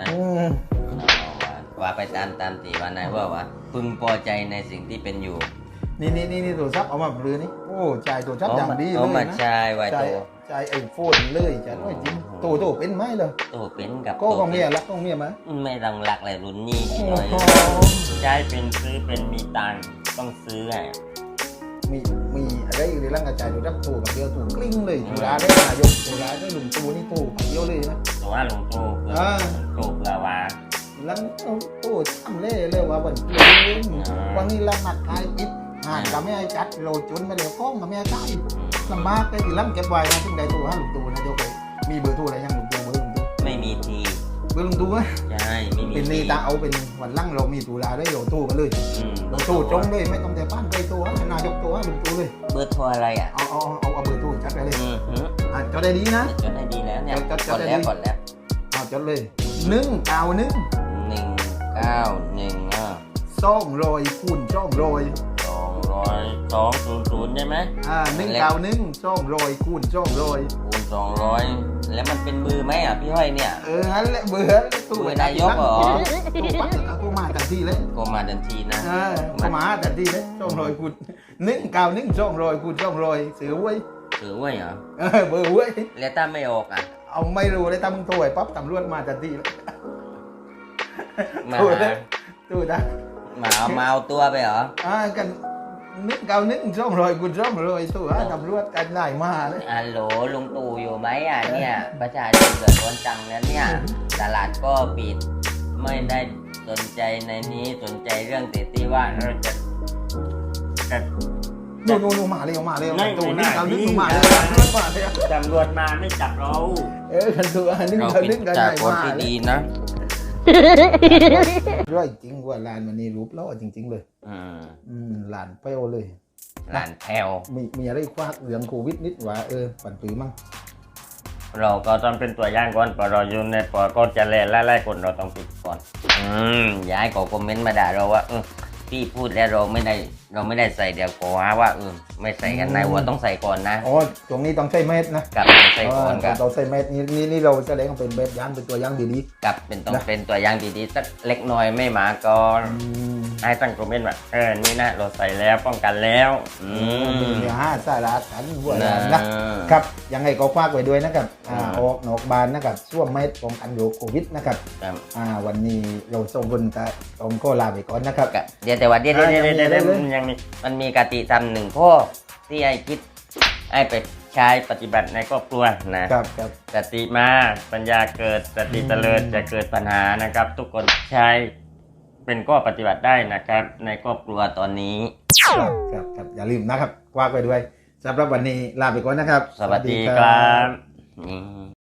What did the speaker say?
นะอืมเอาว่าว่าไปตามตามตีว่านายว่าว่าพึงพอใจในสิ่งที่เป็นอยู่ นี่นี่นี่นี่โทรศัพท์เอามาเบลือนี่โอ้จ่ายโทรศัพท์อย่างดีเลเอายมานะใช้ไว้จ่ายตัวจ่ายไอโฟนเลยจ่ายไว้จริงโตโตเป็นไหมเลยตัวเป็นกับก็ตัวของเมียป็นรักของเมียไหมไม่ต้องหลักเลยรุ่นนี้โอ้หน่อยโหใช้เป็นซื้อเป็นมีตังค์ต้องซื้อไงมีมีอะไรอยู่ในร่างกายจ่ายโทรศัพท์โตกับเดียวถู กกลิ้งเลยตุลาได้นายกตุลาได้ลุงตูนี่โตกับเดียวเลยนะ แต่ว่าลงตู้คืออ่าตู้เพื่อว่าลังโอ้โตทำเล่เลยว่าวันเกิดวันนี้ลังหักทายปิดห่างกับแม่ไอ้จัดโลจนมาเดี๋ยวข้องกับแม่ใต้ลำบากแต่ที่ลังเก็บไว้นะถึงได้ตัวให้ลุงตูนะเดี๋ยวไปมีเบอร์โทรอะไรยังลุงตูเบอร์ลุงตูไม่มีทีเบอร์ลุงตูไหมใช่ไม่มีเป็นนี่ตาเอาเป็นวันลังเรามีตุลาได้เราตู้กันเลยอืมเราตู้จงเลยไม่ต้องแต่ป้านไปตัวให้นายกตัวให้ลุงตูเลยเบอร์โทรอะไรอะ เอาเอาเอาเอาเบอร์ตู้จัดไปเลยอืมฮึอะ จดได้ดีนะจดได้ดีแล้วเนี่ยจดจกดดได้แล้วดีกดแล้วเอาจดเลยหนึ่งเก้าหนึ่งหนึ่งเก้าหนึ่งอะสองรอยคูณสองรอยสองร้อยสองศูนย์ศูนย์ใช่ไหมอ่าหนึ่งเก้าหนึ่งสองรอยคูณสองรอยคูณสองร้อยแล้วมันเป็นมือไหมอะพี่ห้อยเนี่ย เออฮันแหละเบื่อตู้เบอร์นายกเหรอตู้ปักเอากูมาทันทีเลยก็มาทันทีนะเออกูมาทันทีเลยสองรอยคูณหนึ่งเก้าหนึ่งสองรอยคูณสองรอยเสือไว้ยถื อไว้เหรอเออเบอร์ไว้ยแล้วถ้าไม่ออกอะ เอาไม่รู้เลยทำตัวไอ้ป๊อปตำรวจมาทันทีเลยมาตู้หานะตู้นะมาเอามาเอาตัวไปเหรออ่ากันนึกเก่านึกสองรอยกูสองรอยตัวตำรวจกันได้มาเลยฮัลโหลลุงตู่อยู่ไหมอะเนี่ย ประชาชนเดือดร้อนจังแล้วเนี่ย ตลาดก็ปิดไม่ได้สนใจในนี้สนใจเรื่องแต่ที่ว่าเราจะจะ ดูดูดูมาเร็วมาเร็วไม่ตัวไม่นึกเก่าไม่นึกมาไม่เร็วตำรวจมาเร็วตำรวจมาไม่จับเรา เออกันตัวนึกเราเก่าเป็นึนกกันจากได้คนมาที่เลยดีนะร้อยจริงว่าลานมันนี่รูปล่อจริง ๆ เลยอืมอืมลานเปรี้ยวเลยหลานแพลวมีมีอะไรคว้าเรื่องโควิดนิดว่าเออปั่นปือมั่งเราก็ต้องเป็นตัวอย่างก่อนพอเราอยู่ในปอก็จะแลไล่ไล่คนเราต้องปิดก่อน อืมย้ายก็คอมเมนต์มาด่าเราว่าเออ พี่พูดแล้วเราไม่ได้เราไม่ได้ใส่เดี๋ยวก็หาว่าเออไม่ใส่กันนายวัวต้องใส่ก่อนนะอ๋อตรงนี้ต้องใช้เม็ดนะกลับใส่ก่อนครับเราใช้เม็ดนี่นี่นี่เราแสดงว่าเป็นแบบอย่างเป็นตัวอย่างดีกลับเป็นต้องนะเป็นตัวอย่างดีๆสักเล็กน้อยไม่มาก่อน ๆอืมให้ตั้งคอมเมนต์ว่าเออนี่นะเราใส่แล้วป้องกันแล้วอืมเนื้อหาสาระกันหัวนะลานนะครับยังไงก็ฝากไว้ด้วยนะครับอ่าอืมออกนอกบานนะครับช่วงเม็ดป้องกันโรคโควิดนะครับครับอ่าวันนี้เราส่งคนตะผมก็ลาไปก่อนนะครับกะเดี๋ยวแต่ว่าเดี๋ยวเดี๋ยวอ่าเดี๋ยวเดี๋ยวยังมีเดี๋ยวอะไรเลยมันยังมีมันมีกติธรรมหนึ่งข้อที่ไอ้คิดไอ้ไปใช้ปฏิบัติในครอบครัวนะครับครับสติมาปัญญาเกิดสติเจริญอืมจะเกิดปัญหานะครับ ทุกคนใช้ เป็นข้อปฏิบัติได้นะครับ ในครอบครัวตอนนี้ ครับครับครับอย่าลืมนะครับฝากไว้ด้วยสำหรับวันนี้ลาไปก่อนนะครับ สวัสดีครับนี่